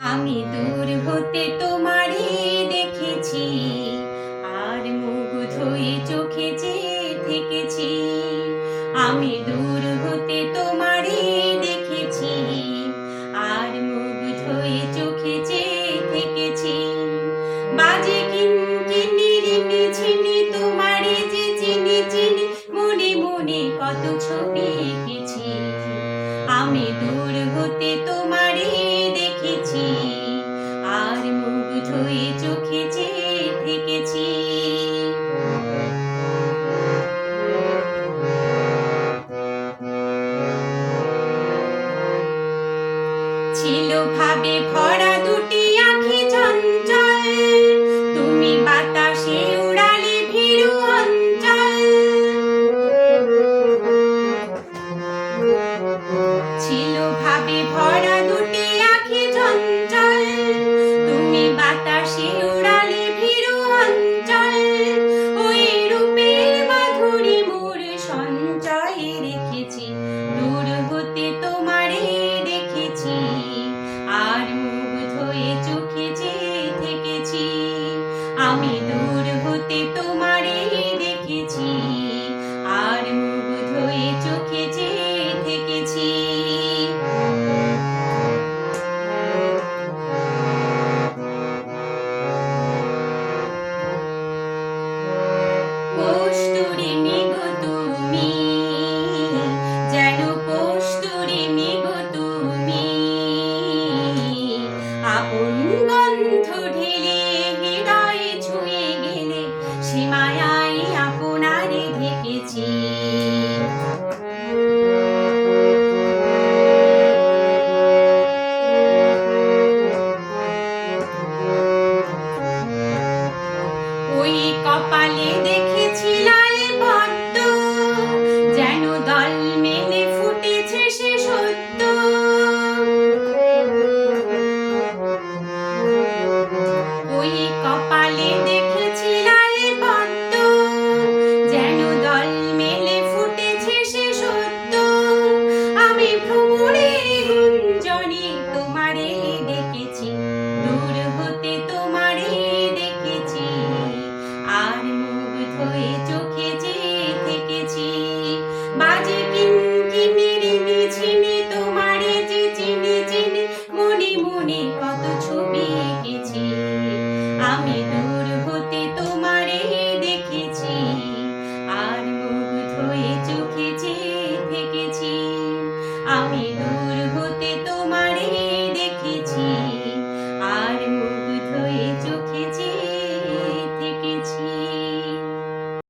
আমি দূর হতে তোমারই দেখেছি, আর চোখে চেয়ে থেকেছি। আমি দূর হতে তোমারই দেখেছি, আর চোখে চেয়ে থেকেছি। বাজে যে কত আমি দূর হতে তোমারে ছিল ভাবে ভরা দুটি আঁখি চঞ্চল। তুমি বাতাসে উড়ালে ভীরু অঞ্চল। ছিল ভাবে ভরা দুটি আঁখি চঞ্চল। তুমি বাতাসে উড়ালে ভীরু অঞ্চল। ওই রূপের মাধুরী মোর সঞ্চয়ে রেখেছি। আমি কপালে